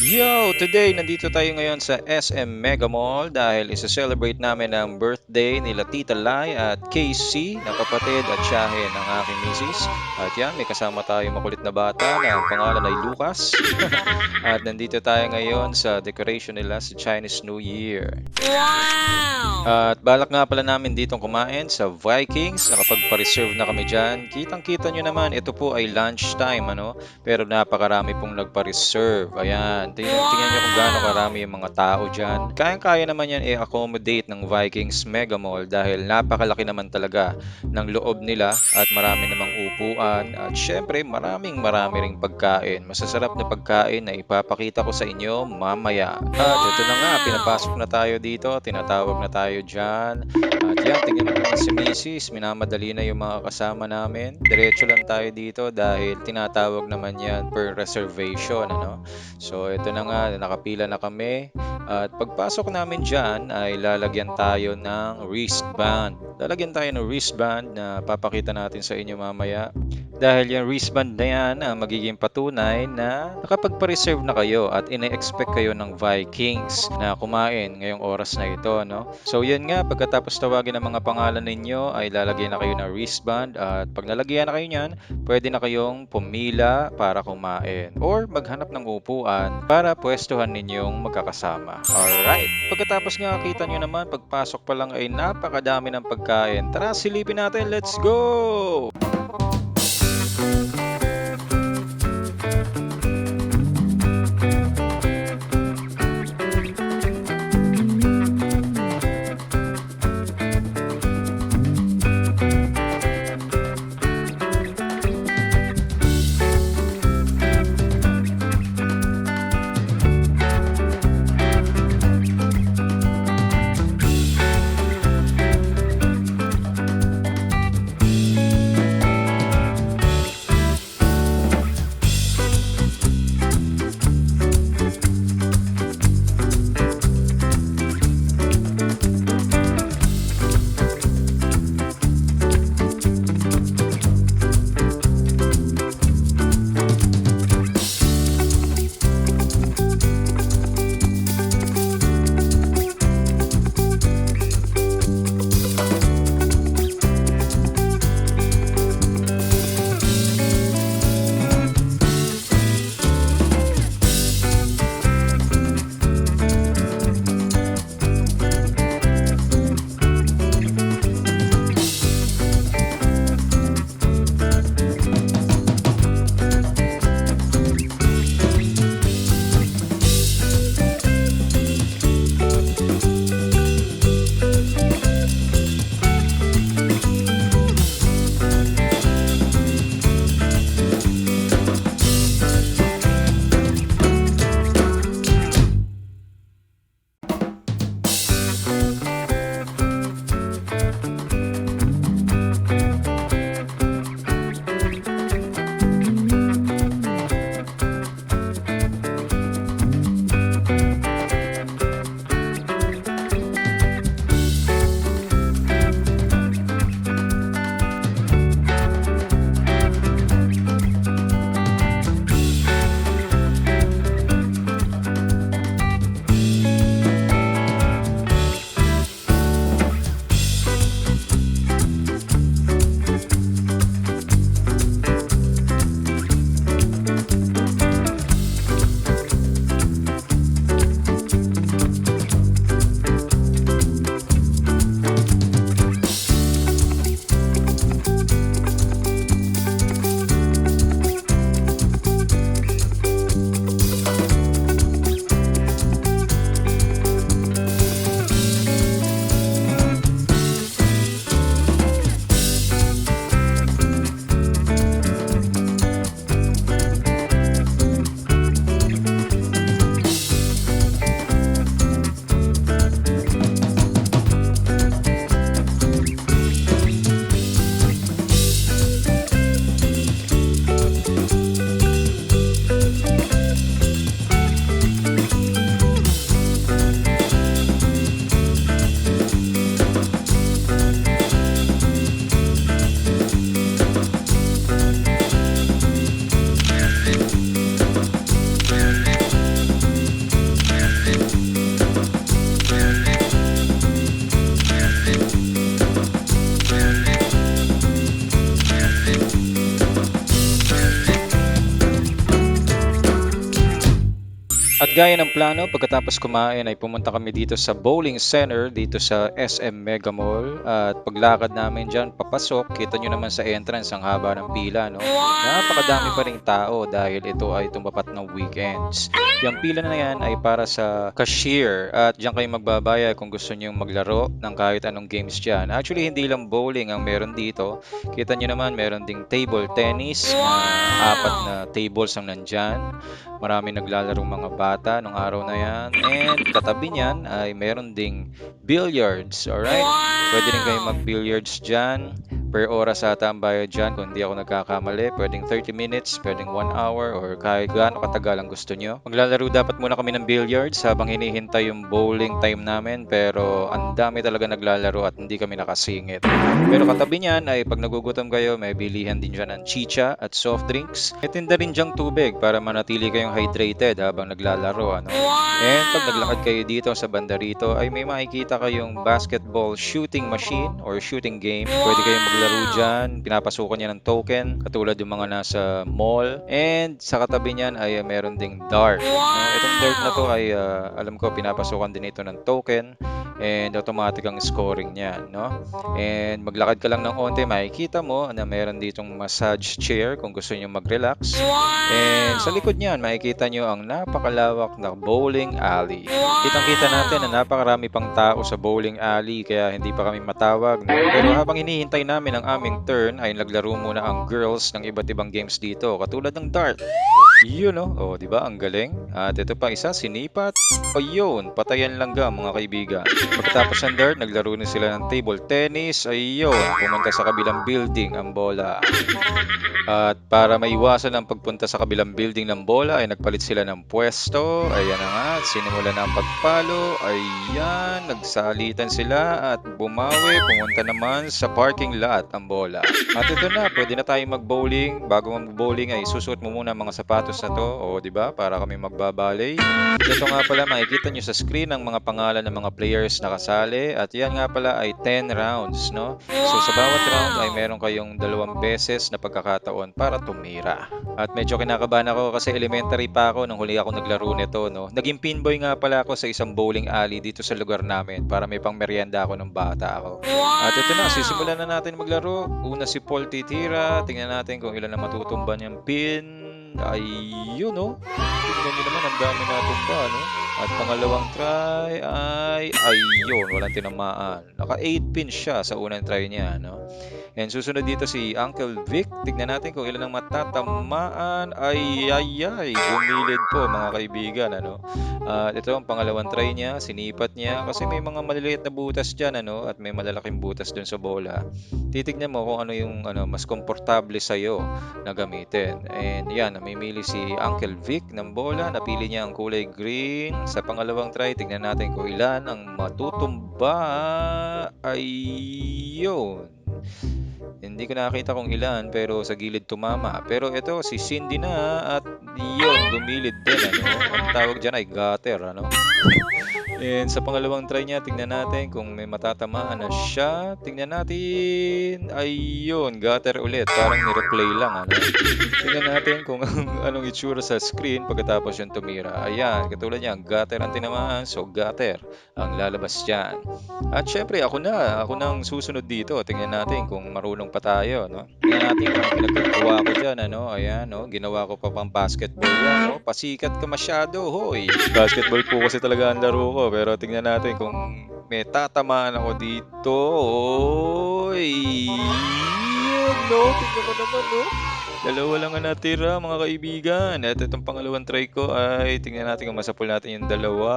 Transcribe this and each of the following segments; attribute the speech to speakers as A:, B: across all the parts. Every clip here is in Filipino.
A: Yo! Today, nandito tayo ngayon sa SM Mega Mall dahil isa-celebrate namin ang birthday nila Tita Lai at KC na kapatid at tiyahe ng aking misis. At yan, may kasama tayo makulit na bata na ang pangalan ay Lucas. at nandito tayo ngayon sa decoration nila sa Chinese New Year.
B: Wow!
A: At balak nga pala namin ditong kumain sa Vikings. Nakapagpa-reserve na kami dyan. Kitang-kita nyo naman, ito po ay lunchtime, ano? Pero napakarami pong nagpa-reserve. Ayan, tingnan, tingnan nyo kung gaano karami yung mga tao dyan. Kayang-kaya naman yan i-accommodate ng Vikings Mega Mall dahil napakalaki naman talaga ng loob nila at marami namang upuan. At syempre, maraming marami ring pagkain. Masasarap na pagkain na ipapakita ko sa inyo mamaya. At ito na nga, pinapasok na tayo dito. Tinatawag na tayo dyan. At yan, tingnan mo naman si Mrs. Minamadali na yung mga kasama namin. Diretso lang tayo dito dahil tinatawag naman yan per reservation. Ano? So ito na nga, nakapila na kami. At pagpasok namin dyan ay lalagyan tayo ng wristband. Lalagyan tayo ng wristband na papakita natin sa inyo mamaya. Dahil yung wristband na yan ang magiging patunay na nakapagpa-reserve na kayo at ine-expect kayo ng Vikings na kumain ngayong oras na ito. No? So yan nga, pagkatapos tawagin ang mga pangalan ninyo ay lalagyan na kayo ng wristband at pag nalagyan na kayo niyan, pwede na kayong pumila para kumain or maghanap ng upuan para pwestuhan ninyong magkakasama. Alright, pagkatapos nga kita nyo naman, pagpasok pa lang ay napakadami ng pagkain. Tara, silipin natin, let's go! At gaya ng plano, pagkatapos kumain ay pumunta kami dito sa bowling center dito sa SM Mega Mall. At paglakad namin dyan, papasok, kita nyo naman sa entrance ang haba ng pila. No? Napakadami pa rin tao dahil ito ay tumapat ng weekends. Yung pila na yan ay para sa cashier at dyan kayo magbabayad kung gusto nyo maglaro ng kahit anong games dyan. Actually, hindi lang bowling ang meron dito. Kita nyo naman, meron ding table tennis na apat na tables ang nandyan. Marami naglalarong mga bata nung araw na yan. And katabi niyan ay meron ding billiards, alright? Pwede rin kayo mag-billiards dyan. Per oras ata ang bayad dyan kung hindi ako nagkakamali. Pwedeng 30 minutes, pwedeng 1 hour, or kahit gaano katagal ang gusto nyo. Maglalaro dapat muna kami ng billiards habang hinihintay yung bowling time namin. Pero ang dami talaga naglalaro at hindi kami nakasingit. Pero katabi niyan ay pag nagugutom kayo, may bilihan din dyan ng chicha at soft drinks. May tinda rin dyang tubig para manatili kayong hydrated habang naglalaro. Ano? And pag naglakad kayo dito sa banda rito, ay may makikita kayong basketball shooting machine or shooting game. Pwede kayong maglaro dyan. Pinapasukan niya ng token, katulad yung mga nasa mall. And sa katabi niyan ay uh, meron ding dart. Uh, itong dart na to ay uh, alam ko pinapasukan din ito ng token and automatic ang scoring niya, no? And maglakad ka lang ng onte, makikita mo na meron ditong massage chair kung gusto niyo mag-relax. And sa likod niyan, makikita niyo ang napakalawak na bowling alley. Kitang-kita natin na napakarami pang tao sa bowling alley kaya hindi pa kami matawag. No? Pero habang hinihintay namin ang aming turn ay naglaro muna ang girls ng iba't ibang games dito, katulad ng dart. Yun no? Oh, di ba? Ang galing. At ito pa isa, sinipat. O yun, patayan lang ga mga kaibigan. Pagkatapos ng dart, naglaro na sila ng table tennis. Ayun, pumunta sa kabilang building ang bola. At para maiwasan ang pagpunta sa kabilang building ng bola, ay nagpalit sila ng pwesto. Ayan na nga, sinimula na ang pagpalo. Ayan, nagsalitan sila at bumawi. Pumunta naman sa parking lot ang bola. At ito na, pwede na tayong mag-bowling. Bago mag-bowling ay susuot mo muna mga sapatos na to. O, di ba? Para kami magbabalay. Ito nga pala, makikita nyo sa screen ang mga pangalan ng mga players na kasali. At yan nga pala ay 10 rounds, no? So, sa bawat round ay meron kayong dalawang beses na pagkakataon para tumira. At medyo kinakabahan ako kasi elementary pa ako nung huli ako naglaro nito, no? Naging pinboy nga pala ako sa isang bowling alley dito sa lugar namin para may pang merienda ako ng bata ako. At ito na, sisimulan na natin maglaro. Una si Paul titira. Tingnan natin kung ilan na matutumba niyang pin. Ayun, no? Tingnan niyo naman, ang dami na tumba, no? At pangalawang try ay ayun, walang tinamaan. Naka 8 pins siya sa unang try niya, no? And susunod dito si Uncle Vic. Tignan natin kung ilan ang matatamaan. Ay, ay, ay. Bumilid po mga kaibigan. Ano? At ito ang pangalawang try niya. Sinipat niya. Kasi may mga maliliit na butas dyan. Ano? At may malalaking butas dun sa bola. Titignan mo kung ano yung ano, mas komportable sa'yo na gamitin. And yan, namimili si Uncle Vic ng bola. Napili niya ang kulay green. Sa pangalawang try, tignan natin kung ilan ang matutumba. Ayun. Hindi ko nakita kung ilan pero sa gilid tumama. Pero ito si Cindy na at yun, gumilid din ano. Ang tawag diyan ay gutter ano. And sa pangalawang try niya, tingnan natin kung may matatamaan na siya. Tingnan natin. Ayun, gutter ulit. Parang ni-replay lang. Ano? Tingnan natin kung anong itsura sa screen pagkatapos yung tumira. Ayan, katulad niya, gutter ang tinamaan. So, gutter ang lalabas dyan. At syempre, ako na. Ako nang susunod dito. Tingnan natin kung marunong pa tayo. No? Tingnan natin kung pinagkagawa ko dyan. Ano? Ayan, no? ginawa ko pa pang basketball yan. No? Pasikat ka masyado, hoy. Basketball po kasi talaga ang laro ko. Pero tingnan natin kung may tatamaan ako dito. Oy! Yan, no? Tingnan ko naman, no? Dalawa lang ang natira, mga kaibigan. At itong pangalawang try ko ay tingnan natin kung masapul natin yung dalawa.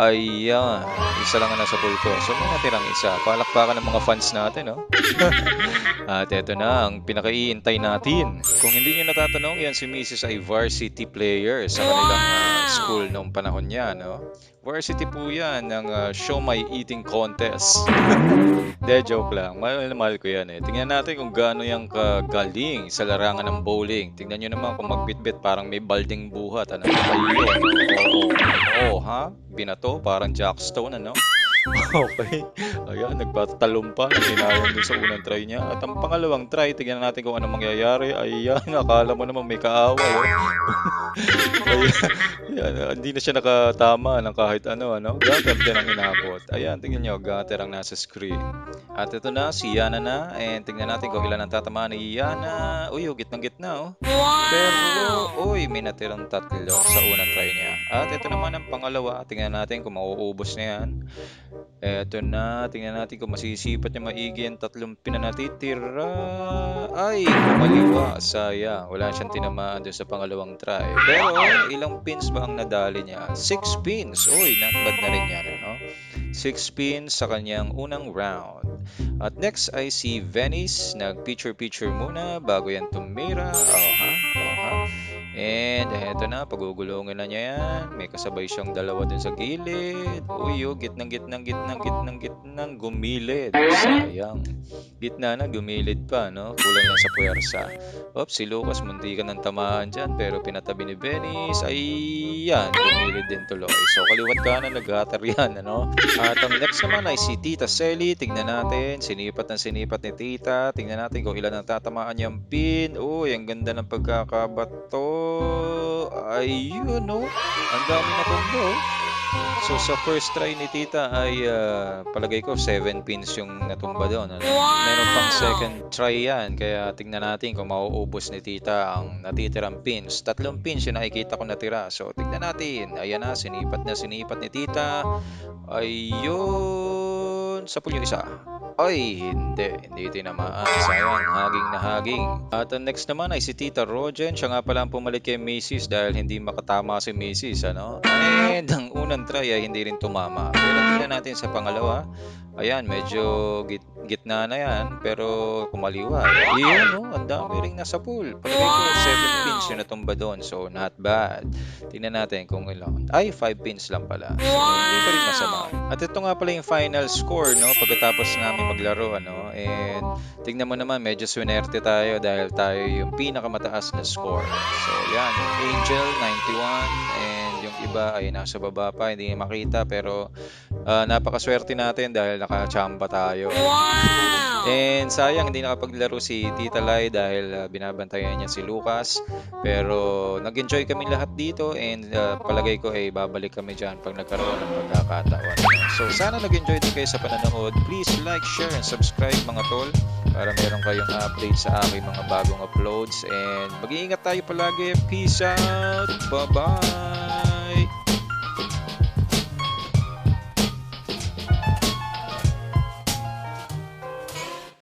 A: Ayan. Isa lang ang nasapul ko. So, may natirang isa. Palakpakan ng mga fans natin, no? At ito na ang pinakaiintay natin. Kung hindi nyo natatanong, yan si Mrs. ay varsity player sa kanilang uh, school noong panahon niya, no? Varsity po yan ng uh, Show My Eating Contest. De, joke lang. Mahal na mahal ko yan eh. Tingnan natin kung gaano yung kagaling sa larangan ng bowling. Tingnan nyo naman kung magbitbit parang may balding buhat. Ano? Ayun. Oo. Oo, ha? Binato, parang Jackstone, ano? Okay. Ayan, nagpatalong pa. Hinayang dun sa unang try niya. At ang pangalawang try, tingnan natin kung ano mangyayari. Ayan, akala mo naman may kaaway. Oh. Ayan, Yan, hindi na siya nakatama ng kahit ano, ano. Gutter din ang inabot. Ayan, tingnan nyo, gutter ang nasa screen. At ito na, si Yana na. And tingnan natin kung ilan ang tatamaan ni Yana. Uy, hugit ng gitna, oh. Pero, uy, may natirang tatlo sa unang try niya. At ito naman ang pangalawa. Tingnan natin kung mauubos na yan. Eto na, tingnan natin kung masisipat niya maigi ang tatlong pinanatitira. Ay, kumaliwa. Sayang. Wala siyang tinamaan doon sa pangalawang try. Pero, ilang pins ba ang nadali niya? Six pins. Uy, not bad na rin yan, ano? Six pins sa kanyang unang round. At next ay si Venice. Nag-picture-picture muna bago yan tumira. Oh, ha? And eto na, pagugulungin na niya yan. May kasabay siyang dalawa dun sa gilid. Uy, oh, gitnang, gitnang, gitnang, gitnang, gitnang, gumilid. Sayang. Gitna na, gumilid pa, no? Kulang lang sa puwersa. Oops, si Lucas, munti ka ng tamaan dyan. Pero pinatabi ni Venice, ay yan, gumilid din tuloy. So, kaliwat ka na, nag-gutter yan, ano? At ang next naman ay si Tita Selly. Tingnan natin, sinipat ng sinipat ni Tita. Tingnan natin kung ilan ang tatamaan niyang pin. Uy, ang ganda ng pagkakabato. Ayun, no? Ang dami na tumbo. So sa first try ni Tita ay ah, palagay ko 7 pins yung natumba doon. Ano? Meron pang second try yan. Kaya tingnan natin kung mauubos ni Tita ang natitirang pins. Tatlong pins yung nakikita ko natira. So tingnan natin. Ayan na, sinipat na sinipat ni Tita. Ayun. Sa yung isa. Ay, hindi. Hindi tinamaan. Sayang, haging na haging. At ang next naman ay si Tita Rogen. Siya nga pala ang pumalit kay Macy's dahil hindi makatama si Macy's, ano? And ang unang try ay hindi rin tumama. Pero tingnan natin sa pangalawa. Ayan, medyo git gitna na yan, pero kumaliwa. Yun, no? Ang dami ring nasa pool. Palagay ko 7 pins yung natumba doon. So, not bad. Tingnan natin kung ilan. Ay, 5 pins lang pala. So, hindi pa rin masama. At ito nga pala yung final score, no? Pagkatapos namin maglaro, ano? And tingnan mo naman, medyo swinerte tayo dahil tayo yung pinakamataas na score. So, yan. Angel, 91. And yung iba ay nasa baba pa, hindi makita. Pero, ah, napakaswerte natin dahil nakachamba tayo. And sayang hindi nakapaglaro si Tita Lai dahil ah, binabantayan niya si Lucas. Pero nag-enjoy kami lahat dito and ah, palagay ko ay babalik kami dyan pag nagkaroon ng pagkakataon. So sana nag-enjoy din kayo sa pananood. Please like, share, and subscribe mga tol para meron kayong update sa aking mga bagong uploads. And mag-iingat tayo palagi. Peace out! Bye-bye!